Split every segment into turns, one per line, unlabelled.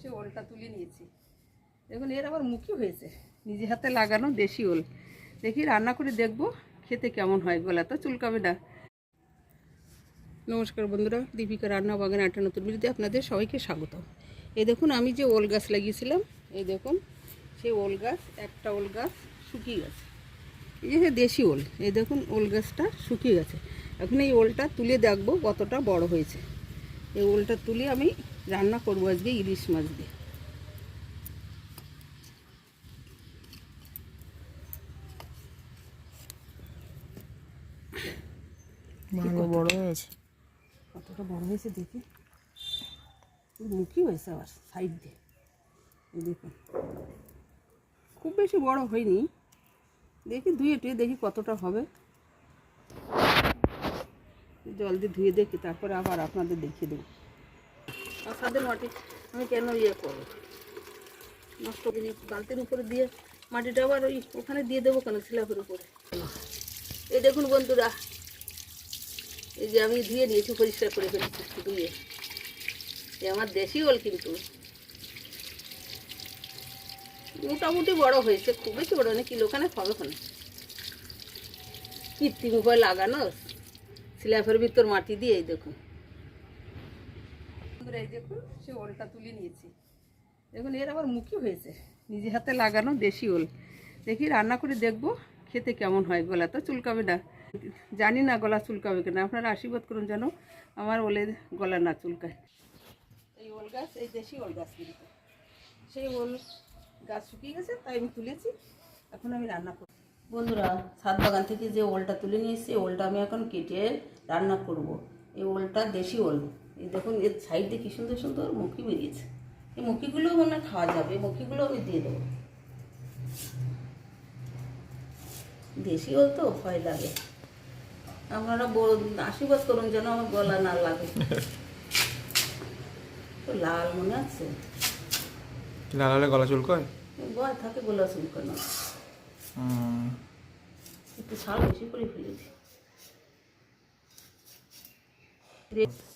সে ওলটা তুলে নিয়েছি। দেখুন, এর আবার মুখি হয়েছে। নিজে হাতে লাগানো দেশি ওল। দেখি, রান্না করে দেখব, খেতে কেমন হয় গলা তো চুলকাবে না নমস্কার বন্ধুরা, দীপিকা রান্না বাগান আটা নতুন বিরুদ্ধে আপনাদের সবাইকে স্বাগত। এই দেখুন, আমি যে ওল গাছ লাগিয়েছিলাম, এই দেখুন সেই ওল গাছ, একটা ওল গাছ শুকিয়ে গেছে। এই যে দেশি ওল, এই দেখুন, ওল গাছটা শুকিয়ে গেছে। এখন এই ওলটা তুলে দেখব কতটা বড় হয়েছে। এই ওলটা তুলে আমি রান্না করব আজকে ইলিশ মাছ দিয়ে।
বড় হয়েছে।
কতটা বড় হয়েছে দেখি। মুখি হয়েছে আবার সাইড দিয়ে। দেখুন। খুব বেশি বড় হয়নি। দেখি ধুয়ে টুয়ে দেখি কতটা হবে। জল দিয়ে ধুয়ে দেখি তারপরে আবার আপনাদের দেখিয়ে দেবো। আপনাদের মাটি, আমি কেন ইয়ে করব? নষ্ট করে বালতির উপরে দিয়ে মাটিটা আবার ওই ওখানে দিয়ে দেবো কেন স্ল্যাবের উপরে? এই দেখুন বন্ধুরা, এই যে আমি ধুয়ে নিয়েছি, পরিষ্কার করে ফেলেছি ধুয়ে। এ আমার দেশি ওল কিন্তু। মোটামুটি বড় হয়েছে, খুব বেশি বড় না কিলোখানে হবে ওখানে। কৃত্রিম উপায় লাগানো স্ল্যাবের ভিতর মাটি দিয়ে এই দেখুন। বন্ধুরা, এই দেখুন সে ওলটা তুলে নিয়েছি। দেখুন এর আবার মুখি হয়েছে। নিজে হাতে লাগানো দেশি ওল। দেখি রান্না করে দেখব খেতে কেমন হয় গলা। তো চুলকাবে না। জানি না গলা চুলকাবে কিনা। আপনারা আশীর্বাদ করুন যেন আমার ওলের গলা না চুলকায়। এই ওল গাছ এই দেশি ওল গাছ কিন্তু। সেই ওল গাছ শুকিয়ে গেছে তাই আমি তুলেছি। এখন আমি রান্না করব। বন্ধুরা ছাদ বাগান থেকে যে ওলটা তুলে নিয়ে এসেছি ওলটা আমি এখন কেটে রান্না করব। এই ওলটা দেশি ওল। এই দেখুন এর সাইড কী সুন্দর সুন্দর মুখি বেরিয়েছে। এই মুখিগুলো মনে খাওয়া যাবে মুখিগুলো আমি দিয়ে দেবো। দেশি ওল তো ভয় লাগে। আপনারা বল- আশীর্বাদ করুন যেন আমার গলা না লাগে। তো লাল মনে আছে?
লাল হলে গলা চুলকয়?
ভয় থাকে গোলা চুলকানো
হুম।
একটু ছাল বেশি করে ফেলেছি। রে-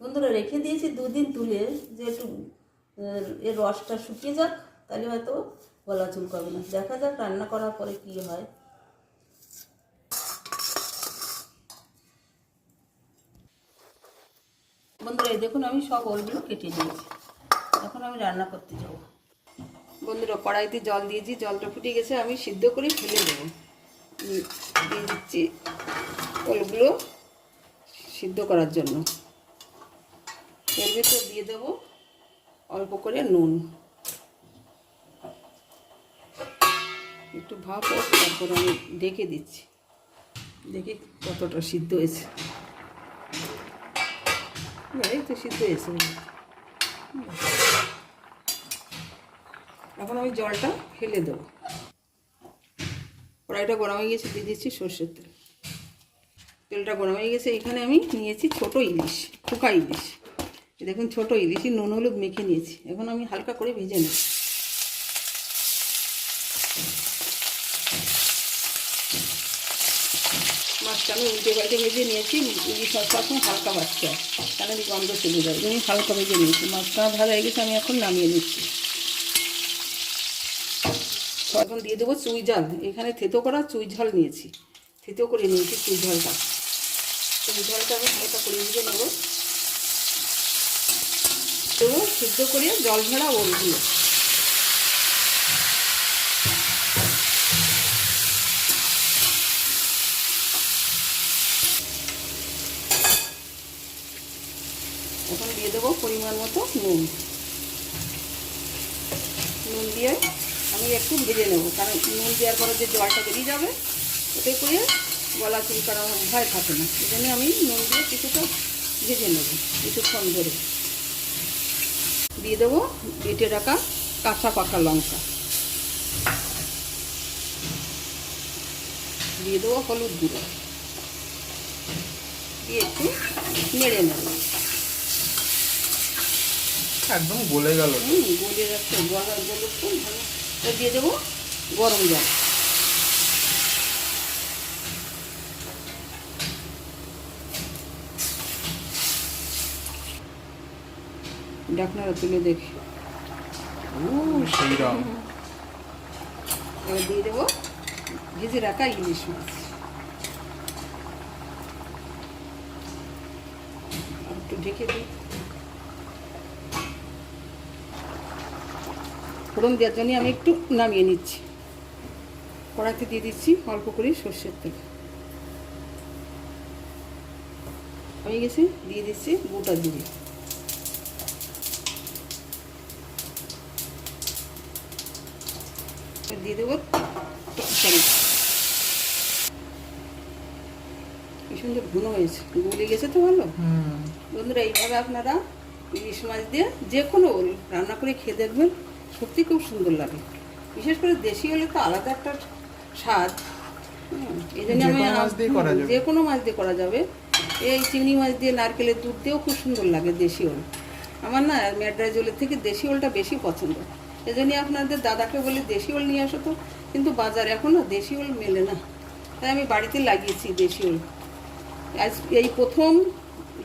বন্ধুরা, রেখে দিয়েছি দুদিন তুলে, যে একটু এর রসটা শুকিয়ে যাক, তাহলে হয়তো গলা চুলকাবে না। দেখা যাক রান্না করার পরে কী হয়। বন্ধুরা, এই দেখুন, আমি সব ওলগুলো কেটে নিয়েছি। এখন আমি রান্না করতে যাব। বন্ধুরা, কড়াইতে জল দিয়েছি, জলটা ফুটে গেছে, আমি সিদ্ধ করে ফেলে দেবো দিয়ে দিচ্ছি ওলগুলো সিদ্ধ করার জন্য। এর ভেতর দিয়ে দেবো অল্প করে নুন। একটু ভাপ তারপর আমি ডেকে দিচ্ছি। দেখি কতটা সিদ্ধ হয়েছে। এই তো সিদ্ধ হয়েছে। এখন আমি জলটা ফেলে দেবো। কড়াইটা গরম হয়ে গেছে, দিয়ে দিচ্ছি সর্ষের তেল। তেলটা গরম হয়ে গেছে, এখানে আমি নিয়েছি ছোট ইলিশ, খোকা ইলিশ। দেখুন ছোট ইলিশই নুন, হলুদ মেখে নিয়েছি। এখন আমি হালকা করে ভেজে নেব। মাছটা আমি উল্টে পাল্টে ভেজে নিয়েছি, ইলিশ এখন হালকা বাচ্চা তাহলে গন্ধ চলে যাবে। আমি হালকা ভেজে নিয়েছি। মাছটা ভাজা হয়ে গেছে, আমি এখন নামিয়ে নিচ্ছি। এখন দিয়ে দেবো চুই ঝাল। এখানে থেতো করা চুই ঝাল নিয়েছি। থেতো করে নিয়েছি চুই ঝালটা। চুই ঝালটা আমি হালকা করে ভেজে নেব। দেবো সিদ্ধ করে জল ঝাড়া ওলগুলো এখন দিয়ে দেবো পরিমাণ মতো নুন। নুন দিয়ে আমি একটু ভেজে নেব, কারণ নুন দেওয়ার পরে যে জলটা বেরিয়ে যাবে, ওতে করে গলা চুলকানোর ভয় থাকে না। এই আমি নুন দিয়ে কিছুটা ভেজে নেব, কিছুক্ষণ ধরে। দিয়ে দেবো বেটে রাখা কাঁচা পাকা লঙ্কা। দিয়ে দেবো হলুদ গুঁড়ো। দিয়ে একটু নেড়ে নেব।
একদম গলে গেল।
হুম গলিয়ে রাখতে গলা গলে খুব ভালো। দিয়ে দেবো গরম জল। ডাকনারা তুলে দেখি। দিয়ে দেবো রাখা ইলিশ মাছ। ঢেকে দিই। ফোড়ন দেওয়ার জন্য আমি একটু নামিয়ে নিচ্ছি। কড়াইতে দিয়ে দিচ্ছি অল্প করে সর্ষের তেল। হয়ে গেছে, দিয়ে দিচ্ছি গোটা জিরে। দিয়ে দেবো সরি কি সুন্দর ঘন হয়েছে। গলে গেছে তো ভালো? বন্ধুরা এইভাবে আপনারা ইলিশ মাছ দিয়ে যে কোনো ওল রান্না করে খেয়ে দেখবেন সত্যি খুব সুন্দর লাগে। বিশেষ করে দেশি হলে তো আলাদা একটা স্বাদ। এই জন্য আমি
কোনো মাছ দিয়ে করা
হুম,
যাবে।
যে কোনো মাছ দিয়ে করা যাবে। এই চিংড়ি মাছ দিয়ে নারকেলের দুধ দিয়েও খুব সুন্দর লাগে দেশি ওল। আমার না ম্যাড্রাই জলের থেকে দেশি ওলটা বেশি পছন্দ। এই জন্যই আপনাদের দাদাকে বলে দেশি ওল নিয়ে আসো তো। কিন্তু বাজারে এখন না দেশি ওল মেলে না। তাই আমি বাড়িতে লাগিয়েছি দেশি ওল। আজ এই প্রথম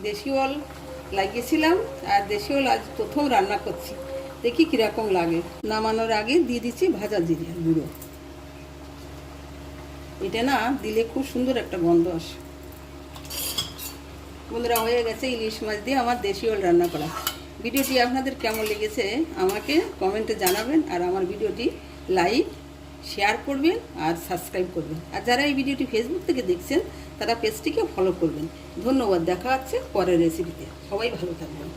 দেশি ওল লাগিয়েছিলাম আর দেশি ওল আজ প্রথম রান্না করছি। দেখি কীরকম লাগে। নামানোর আগে দিয়ে দিচ্ছি ভাজা জিরে গুঁড়ো। এটা না দিলে খুব সুন্দর একটা গন্ধ আসে। বন্ধুরা, হয়ে গেছে ইলিশ মাছ দিয়ে আমার দেশি ওল রান্না করা। ভিডিওটি আপনাদের কেমন লেগেছে আমাকে কমেন্টে জানাবেন আর আমার ভিডিওটি লাইক, শেয়ার করবেন আর সাবস্ক্রাইব করবেন। আর যারা এই ভিডিওটি ফেসবুক থেকে দেখছেন, তারা পেজটিকে ফলো করবেন। ধন্যবাদ, দেখা হচ্ছে পরের রেসিপিতে সবাই ভালো থাকবেন।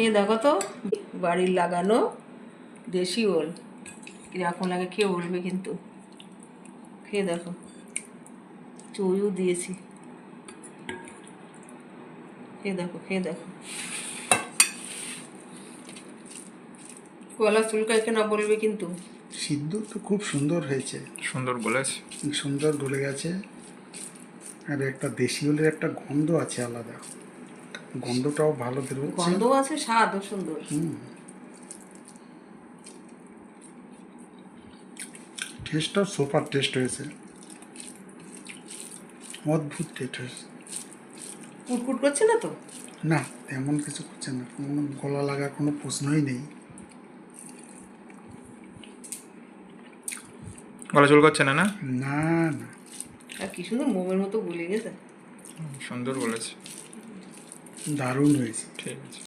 খেয়ে দেখো তো বাড়ির লাগানো দেশি ওল। কীরকম লাগে খেয়ে বলবে কিন্তু। খেয়ে দেখো চুইও দিয়েছি। খেয়ে দেখো খেয়ে দেখো। গলা চুলকায় কেন বলবে কিন্তু?
সিদ্ধ তো খুব সুন্দর হয়েছে।
সুন্দর বলেছে।
সুন্দর গলে গেছে। আর একটা দেশি হলের একটা গন্ধ আছে আলাদা। গন্ধটাও ভালো বেরোচ্ছে
গন্ধ আছে স্বাদও সুন্দর।
টেস্টটাও সুপার টেস্ট হয়েছে। অদ্ভুত টেস্ট হয়েছে।
কুটকুট করছে না তো?
না তেমন কিছু করছে না। কোনো গলা লাগা কোনো প্রশ্নই নেই।
গলা চুল করছে না না?
না না।
আর কি সুন্দর মোমের মতো গুলে গেছে।
সুন্দর বলেছে
দারুণ হয়েছে
ঠিক আছে